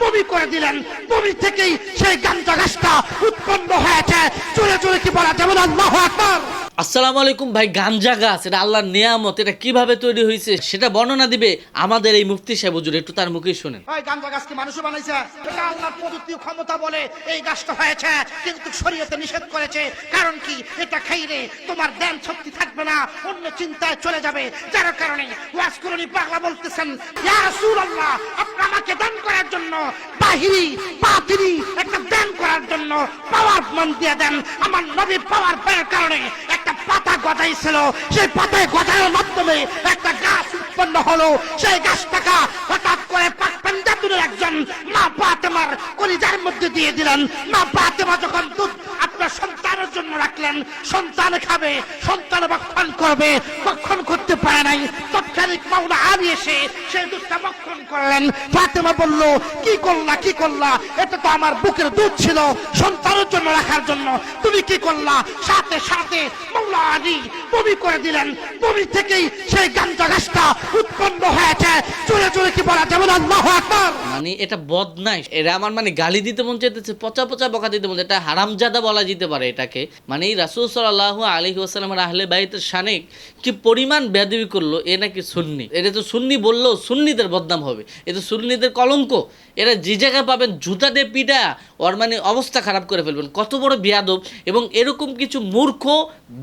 বমি করে দিলেন। বমি থেকেই সেই গাঞ্জা গাছটা উৎপন্ন হয়েছে। চলে চলে কি বলা যাবে আল্লাহ আকবার। আসসালামু আলাইকুম ভাই গাঞ্জা গাছ এটা আল্লাহর নেয়ামত এটা কীভাবে তৈরি হয়েছে সেটা বর্ণনা দিবে আমাদের এই মুফতি সাহেব হুজুর একটু তার মুখেই শুনেন। ওই গাঞ্জা গাছ কি বানাইছে? এটা আল্লাহর প্রযুক্তি ক্ষমতা বলে এই গাছটা হয়েছে কিন্তু শরীয়তে নিষেধ করেছে। কারণ কি? এটা খাইলে তোমার জ্ঞান শক্তি থাকবে না অন্য চিন্তায় চলে যাবে। যার কারণে ওয়াজ করণী পাগলা বলতেছেন ইয়া রাসূলুল্লাহ আপনি আমাকে দান জন্য বাহিরি বাতিনি একটা দান করার জন্য পাওয়ার মন দিয়ে দেন। আমার নবী পাওয়ার পায়ের কারণে একটা পাতা গজাইছিল। সেই পাতায় গজানোর মাধ্যমে একটা গাছ উৎপন্ন হলো। সেই গাছটাকে হঠাৎ করে পাক একজন মা পাতেমার কলিজার মধ্যে দিয়ে দিলেন। মা পাতেমা যখন দুধ জন্য রাখলেন, সন্তান খাবে, সন্তান ভক্ষণ করবে ভক্ষণ করতে পারে নাই। তৎক্ষণিক মাওলা আবি এসে সেই দুধটা ভক্ষণ করলেন। ফাতেমা বলল, কি করলা কি করলা? এটা তো আমার বুকের দুধ ছিল, সন্তানের জন্য রাখার জন্য। তুমি কি করলা? সাথে সাথে মাওলা আলী বমি করে দিলেন। বমি থেকেই সেই গাঞ্জা গাছটা উৎপন্ন হয়েছে। চলে চলে কি বলা যাবে আল্লাহ মানে এটা বদনাই এটা আমার মানে গালি দিতে মন চাইতেছে, পচা পচা বকা দিতে মন এটা হারামজাদা বলা যেতে পারে এটাকে। মানে এই রাসুল সাল্লাহ আলী ওসালামের আহলে বাইতের শানে কি পরিমাণ বেদবি করল, এ নাকি সুন্নি? এটা তো সুন্নি বললেও সুন্নিদের বদনাম হবে। এ তো সুন্নিদের কলঙ্ক। এরা যে জায়গায় পাবেন জুতা দিয়ে পিটা, ওর মানে অবস্থা খারাপ করে ফেলবেন। কত বড় বেয়াদব। এবং এরকম কিছু মূর্খ,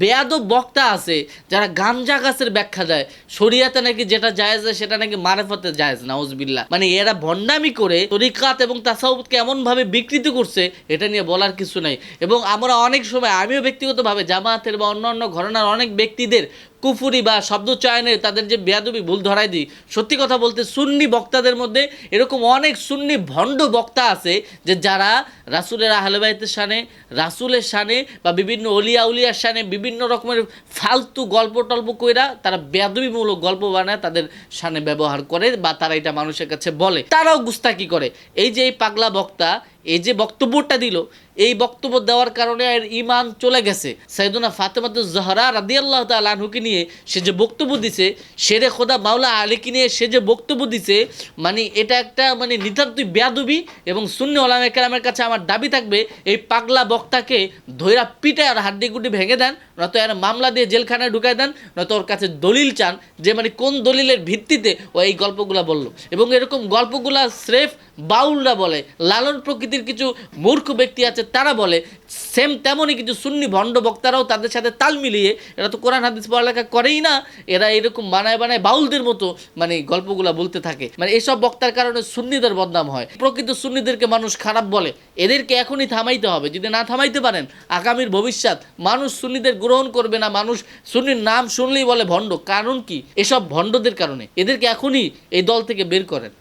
বেয়াদব বক্তা আছে, যারা গাঞ্জা গাছের ব্যাখ্যা দেয়। শরিয়াতে নাকি যেটা জায়েজ সেটা নাকি মারেফতে জায়েজ নাউজবিল্লা মানে এরা ভণ্ডামি করে তরিকাত এবং তাসাউদকে এমন ভাবে বিকৃত করছে, এটা নিয়ে বলার কিছু নাই। এবং আমরা অনেক সময় আমিও ব্যক্তিগতভাবে জামাতের বা অন্য অন্য ঘটনার অনেক ব্যক্তিদের কুফুরি বা শব্দ চয়নের তাদের যে বেয়াদবি, ভুল ধরাই দিই সত্যি কথা বলতে সুন্নি বক্তাদের মধ্যে এরকম অনেক সুন্নি ভণ্ড বক্তা আছে যে যারা রাসুলের আহলেবাইতের সানে রাসুলের সানে বা বিভিন্ন অলিয়া উলিয়ার সানে বিভিন্ন রকমের ফালতু গল্প টল্প কইরা তারা বেয়াদবিমূলক গল্প বানায় তাদের সানে ব্যবহার করে বা তারা এটা মানুষের কাছে বলে। তারাও গুস্তাকি করে। এই যে এই পাগলা বক্তা, এই যে বক্তব্যটা দিল, এই বক্তব্য দেওয়ার কারণে এর ইমান চলে গেছে। সাইদুনা ফাতেমাত জহরা রাদিয়াল্লাহ তাল আনহুকে নিয়ে সে যে বক্তব্য দিছে শেরে খোদা মাওলা আলীকে নিয়ে সে যে বক্তব্য দিছে মানে এটা একটা মানে নিতান্তই বেয়াদবি এবং শূন্য ওলামে কেরামের কাছে আমার দাবি থাকবে, এই পাগলা বক্তাকে ধৈরা পিটে আর হাড্ডি গুড্ডি ভেঙে দেন, নয়তো এর মামলা দিয়ে জেলখানায় ঢুকাই দেন, নয়তো ওর কাছে দলিল চান, যে মানে কোন দলিলের ভিত্তিতে ও এই গল্পগুলা বলল। এবং এরকম গল্পগুলা স্রেফ বাউলরা বলে, লালন প্রকৃতির কিছু মূর্খ ব্যক্তি আছে তারা বলে, সেম তেমনই কিছু সুন্নি ভণ্ড বক্তারাও তাদের সাথে তাল মিলিয়ে, এরা তো কোরআন, হাদিস, পড়ালেখা করেই না, এরা এরকম বানায় বানায় বাউলদের মতো মানে গল্পগুলা বলতে থাকে। মানে এসব বক্তার কারণে সুন্নিদের বদনাম হয়। প্রকৃত সুন্নিদেরকে মানুষ খারাপ বলে। এদেরকে এখনই থামাইতে হবে। যদি না থামাইতে পারেন, আগামীর ভবিষ্যৎ মানুষ সুন্নিদের গ্রহণ করবে না। মানুষ সুন্নির নাম শুনলেই বলে ভণ্ড। কারণ কি? এসব ভণ্ডদের কারণে। এদেরকে এখনই এই দল থেকে বের করেন।